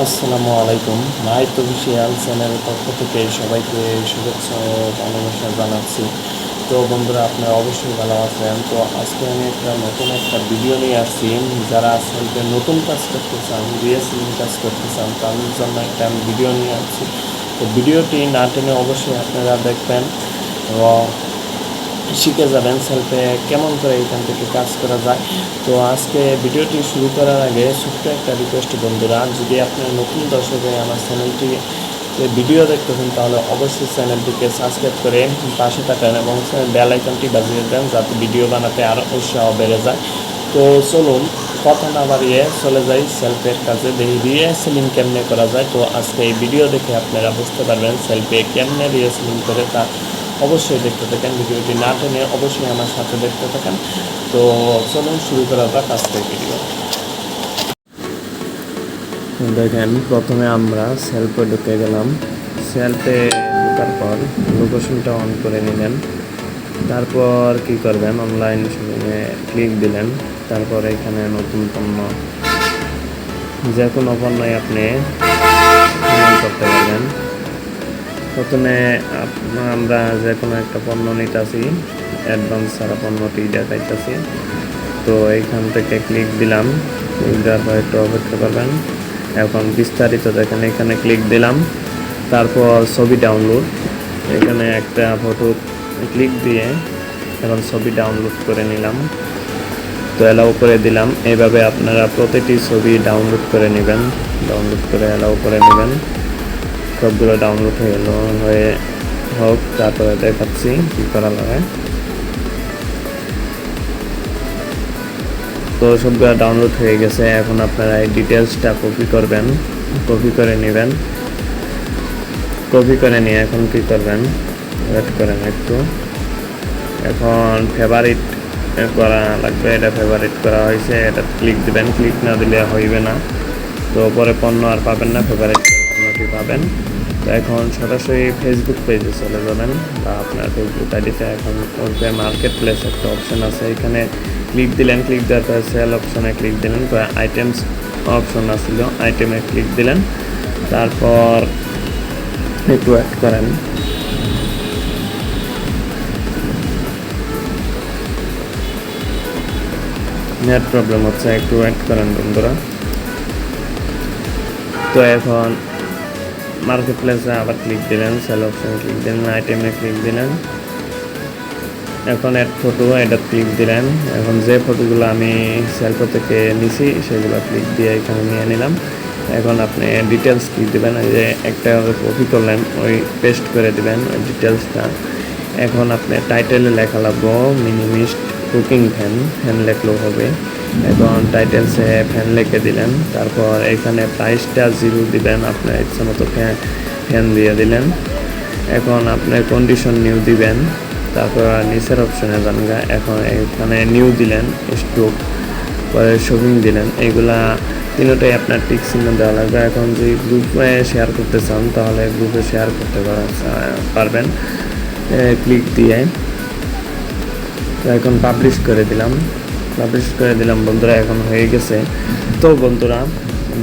আসসালামু আলাইকুম। মাহিত অফিসিয়াল চ্যানেলের পক্ষ থেকে সবাইকে শুভেচ্ছা ও ভালোবাসা জানাচ্ছি। তো বন্ধুরা, আপনারা অবশ্যই ভালো আছেন। তো আজকে আমি একটা নতুন একটা ভিডিও নিয়ে আসছি। যারা আসলে নতুন কাজ করতে চান রিহার্সেলিং কাজ করতে চান, তাদের জন্য একটা আমি ভিডিও নিয়ে আসছি। তো ভিডিওটি না টেনে অবশ্যই আপনারা দেখবেন। এবং শিখে যাবেন সেলফে কেমন করে এখান থেকে কাজ করা যায়? তো আজকে ভিডিওটি শুরু করার আগে ছোট্ট একটা রিকোয়েস্ট বন্ধুরা, যদি আপনার নতুন দর্শকে আমার চ্যানেলটি ভিডিও দেখতেছেন তাহলে অবশ্যই চ্যানেলটিকে সাবস্ক্রাইব করে পাশে থাকেন এবং বেল আইকনটি বাজিয়ে দেন, যাতে ভিডিও বানাতে আরও উৎসাহ বেড়ে যায়। তো চলুন, কথা না বাড়িয়ে চলে যাই সেলফের কাছে দেখি রিহার্সেলিং কেমনে করা যায়? তো আজকে এই ভিডিও দেখে আপনারা বুঝতে পারবেন সেলফে কেমনে রিহার্সেলিং করে তা। অবশ্যই দেখতে থাকেন, ভিডিওটি না টেনে অবশ্যই আমার সাথে দেখতে থাকেন। তো চলুন শুরু করা যাক আজকের ভিডিও। দেখেন, প্রথমে আমরা সেলফে ঢুকে গেলাম। সেলফে ঢোকার পর লোকেশনটা অন করে নিলেন। তারপর কি করবেন? অনলাইন শপিংয়ে ক্লিক দিলেন। তারপর এখানে নতুন পণ্য। যে কোনো পণ্যই আপনি করতে পারবেন। প্রথমে আমরা যে কোনো একটা পণ্য নিতেছি অ্যাডভান্স ছাড়া পণ্যটি দেখাইতেছি। তো এইখান থেকে ক্লিক দিলাম ক্লিক দেওয়ার পর একটু অপেক্ষা করবেন। এখন বিস্তারিত দেখেন, এখানে ক্লিক দিলাম, তারপর ছবি ডাউনলোড এখানে একটা ফটো ক্লিক দিয়ে এখন ছবি ডাউনলোড করে নিলাম। তো অ্যালাউ করে দিলাম। এইভাবে আপনারা প্রতিটি ছবি ডাউনলোড করে নেবেন ডাউনলোড করে অ্যালাউ করে নেবেন। সবগুলো ডাউনলোড হয়ে গেল হয়ে হোক, তারপরে দেখাচ্ছি কী করা লাগে। তো সবগুলো ডাউনলোড হয়ে গেছে, এখন আপনারা এই ডিটেলসটা কপি করবেন কপি করে নেবেন। কপি করে নিয়ে এখন কী করবেন? ওয়েট করেন একটু। এখন ফেভারিট করা লাগবে, এটা ফেভারিট করা হয়েছে, এটা ক্লিক দিবেন ক্লিক না দিলে হইবে না। তো পরে পণ্য আর পাবেন না ফেভারিট পণ্যটি পাবেন। তো এখন সরাসরি ফেসবুক পেজে চলে যাবেন। বা আপনার ফেসবুক আইডিতে এখন ওইটা মার্কেট প্লেস একটা অপশন আছে। এখানে ক্লিক দিলেন ক্লিক দেওয়ার পরে সেল অপশনে ক্লিক দিলেন। আইটেমস অপশন আসছিল আইটেমে ক্লিক দিলেন। তারপর একটু অ্যাড করেন। নেট প্রবলেম হচ্ছে, একটু ওয়েট করেন বন্ধুরা। তো এখন মার্কেট প্লেসে আবার ক্লিক দিলেন সেল অপশানে ক্লিক দিলেন আইটেমে ক্লিক দিলেন। এখন অ্যাড ফটো এটা ক্লিক দিলেন। এখন যে ফটোগুলো আমি সেলফো থেকে নিছি, সেগুলো ক্লিক দিয়ে এখানে নিয়ে নিলাম। এখন আপনি ডিটেলস কি দেবেন যে একটা কপি করলেন, ওই পেস্ট করে দিবেন ওই ডিটেলসটা এখন আপনি টাইটেলে লেখা লাগবো মিনিমিস্ট কুকিং ফ্যান ফ্যান লেখলেও হবে। এখন টাইটেলসে ফ্যান লিখে দিলেন। তারপর এখানে প্রাইসটা জিরো দিবেন আপনার ইচ্ছা মতো ফ্যান ফ্যান দিয়ে দিলেন। এখন আপনি কন্ডিশন নিউ দিবেন, তারপর নিচের অপশনে যান এখন এখানে নিউ দিলেন স্টোক পরে শপিং দিলেন। এগুলা তিনটাই আপনার টিক চিহ্ন দেওয়া লাগবে। এখন যদি গ্রুপে শেয়ার করতে চান, তাহলে গ্রুপে শেয়ার করতে পারবেন। ক্লিক দিয়ে। এখন পাবলিশ করে দিলাম। পাবলিশ করে দিলাম, বন্ধুরা, এখন হয়ে গেছে। তো বন্ধুরা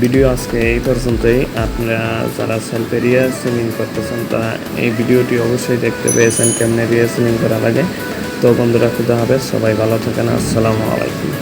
ভিডিও আজকে এই পর্যন্তই। আপনারা যারা সেলফে সুইমিং করতেছেন, তারা এই ভিডিওটি অবশ্যই দেখতে পেয়েছেন কেমনে সুইমিং করা লাগে তো বন্ধুরা, খুদা হবে সবাই ভালো থাকেন। আসসালামু আলাইকুম।